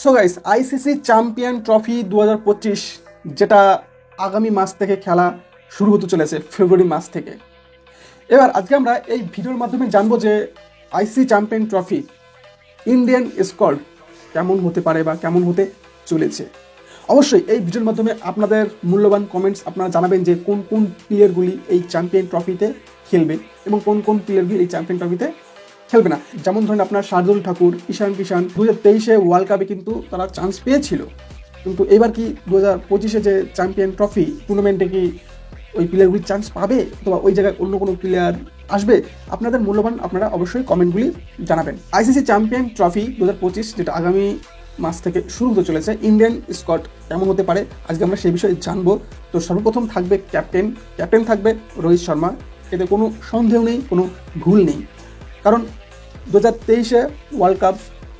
So guys ICC champion trophy দু হাজার পঁচিশ, যেটা আগামী মাস থেকে খেলা শুরু হতে চলেছে ফেব্রুয়ারি মাস থেকে। এবার আজকে আমরা এই ভিডিওর মাধ্যমে জানব যে ICC champion trophy Indian squad কেমন হতে পারে বা কেমন হতে চলেছে। অবশ্যই এই ভিডিওর মাধ্যমে আপনাদের মূল্যবান কমেন্টস আপনারা জানাবেন যে কোন কোন প্লেয়ারগুলি এই চ্যাম্পিয়ন ট্রফিতে খেলবে এবং কোন কোন প্লেয়ারগুলি এই চ্যাম্পিয়ন ট্রফিতে খেলবে না। যেমন ধরেন আপনার শার্দুল ঠাকুর, ঈশান কিষান দু হাজার তেইশে ওয়ার্ল্ড কাপে কিন্তু তারা চান্স পেয়েছিল। কিন্তু এবার কি দু হাজার পঁচিশে যে চ্যাম্পিয়ন ট্রফি টুর্নামেন্টে কি ওই প্লেয়ারগুলি চান্স পাবে? অথবা ওই জায়গায় অন্য কোনো প্লেয়ার আসবে? আপনাদের মূল্যবান আপনারা অবশ্যই কমেন্টগুলি জানাবেন। আইসিসি চ্যাম্পিয়ন ট্রফি দু হাজার পঁচিশ, যেটা আগামী মাস থেকে শুরু হতে চলেছে ইন্ডিয়ান স্কট কেমন হতে পারে? আজকে আমরা সেই বিষয়ে জানব। তো সর্বপ্রথম থাকবে ক্যাপ্টেন ক্যাপ্টেন থাকবে রোহিত শর্মা। এতে কোনো সন্দেহ নেই, কোনো ভুল নেই। কারণ দু হাজার তেইশে ওয়ার্ল্ড কাপ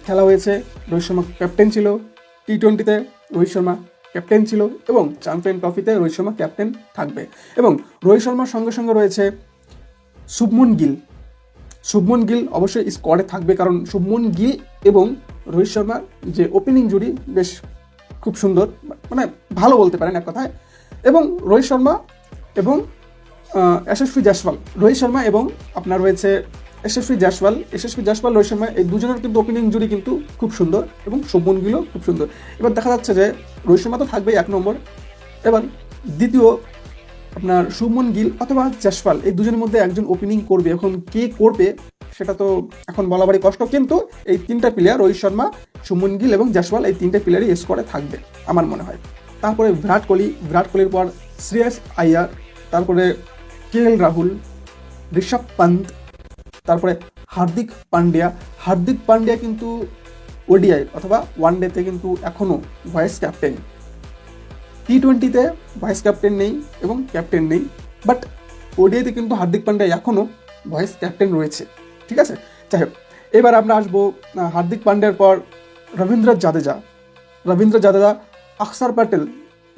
খেলা হয়েছে, রোহিত শর্মা ক্যাপ্টেন ছিল টি টোয়েন্টিতে রোহিত শর্মা ক্যাপ্টেন ছিল এবং চ্যাম্পিয়ন ট্রফিতে রোহিত শর্মা ক্যাপ্টেন থাকবে। এবং রোহিত শর্মার সঙ্গে সঙ্গে রয়েছে শুভমন গিল। শুভমন গিল অবশ্যই স্কোয়াডে থাকবে কারণ শুভমন গিল এবং রোহিত শর্মার যে ওপেনিং জুড়ি বেশ খুব সুন্দর মানে ভালো বলতে পারেন এক কথায়। এবং রোহিত শর্মা এবং জয়সওয়াল রোহিত শর্মা এবং আপনার রয়েছে যশস্বী জয়সওয়াল যশস্বী জয়সওয়াল রোহিত শর্মা এই দুজনের কিন্তু ওপেনিং জুড়ি কিন্তু খুব সুন্দর এবং শুভমন গিলও খুব সুন্দর। এবার দেখা যাচ্ছে যে রোহিত শর্মা তো থাকবেই এক নম্বর। এবার দ্বিতীয় আপনার শুভমন গিল অথবা জাসপাল এই দুজনের মধ্যে একজন ওপেনিং করবে। এখন কে করবে সেটা তো এখন বলা বাড়ি কষ্ট, কিন্তু এই তিনটা প্লেয়ার রোহিত শর্মা শুভমন গিল এবং জাসওয়াল এই তিনটা প্লেয়ারই স্কোয়াডে থাকবে, আমার মনে হয়। তারপরে বিরাট কোহলি, বিরাট কোহলির পর শ্রেয়াস আইয়ার তারপরে কে এল রাহুল, ঋষভ পান্ত তারপরে হার্দিক পান্ডিয়া। হার্দিক পান্ডিয়া কিন্তু ওডিআই অথবা ওয়ান ডেতে কিন্তু এখনও ভাইস ক্যাপ্টেন টি টোয়েন্টিতে ভাইস ক্যাপ্টেন নেই এবং ক্যাপ্টেন নেই বাট ওডিআইতে কিন্তু হার্দিক পান্ডিয়া এখনও ভাইস ক্যাপ্টেন রয়েছে। ঠিক আছে? যাই হোক, এবার আমরা আসব হার্দিক পান্ডিয়ার পর রবীন্দ্র জাদেজা। রবীন্দ্র জাদেজা অক্ষর প্যাটেল।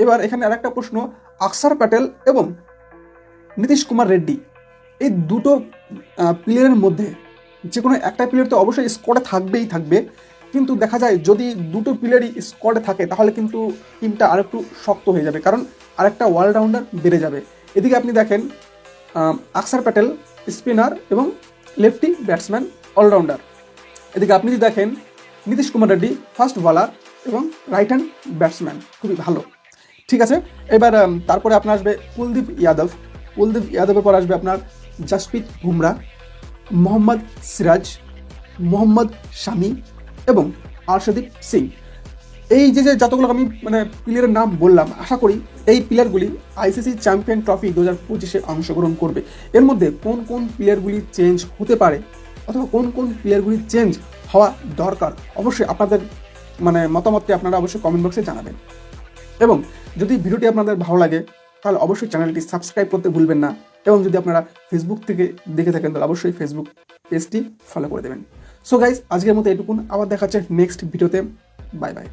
এবার এখানে আরেকটা প্রশ্ন, আকসার প্যাটেল এবং নীতিশ কুমার রেড্ডি। এই দুটো প্লেয়ারের মধ্যে যে কোনো একটা প্লেয়ার তো অবশ্যই স্কোয়াডে থাকবেই থাকবে। কিন্তু দেখা যায় যদি দুটো প্লেয়ারই স্কোয়াডে থাকে, তাহলে কিন্তু টিমটা আরেকটু শক্ত হয়ে যাবে। কারণ আরেকটা অলরাউন্ডার বেড়ে যাবে। এদিকে আপনি দেখেন আকসার প্যাটেল স্পিনার এবং লেফটি ব্যাটসম্যান অলরাউন্ডার এদিকে আপনি যদি দেখেন, নীতিশ কুমার রেড্ডি ফার্স্ট বলার এবং রাইট হ্যান্ড ব্যাটসম্যান খুবই ভালো। ঠিক আছে? এবার তারপরে আপনার আসবে কুলদীপ যাদব কুলদীপ ইয়াদবের পর আসবে আপনার জাসপ্রীত বুমরা, মোহাম্মদ সিরাজ, মোহাম্মদ শামি এবং আরশদীপ সিং। এই যে যে যতগুলো আমি মানে প্লেয়ারের নাম বললাম, আশা করি এই প্লেয়ারগুলি আইসিসি চ্যাম্পিয়ন ট্রফি দু হাজার পঁচিশে অংশগ্রহণ করবে। এর মধ্যে কোন কোন প্লেয়ারগুলি চেঞ্জ হতে পারে অথবা কোন কোন প্লেয়ারগুলি চেঞ্জ হওয়া দরকার, অবশ্যই আপনাদের মানে মতামতটি আপনারা অবশ্যই কমেন্ট বক্সে জানাবেন। এবং যদি ভিডিওটি আপনাদের ভালো লাগে, তাহলে অবশ্যই চ্যানেলটি সাবস্ক্রাইব করতে ভুলবেন না। এবং যদি আপনারা ফেসবুক থেকে দেখে থাকেন, তাহলে অবশ্যই ফেসবুক পেজটি ফলো করে দেবেন। সো গাইজ আজকের মতো এটুকুন। আবার দেখা হচ্ছে নেক্সট ভিডিওতে বাই বাই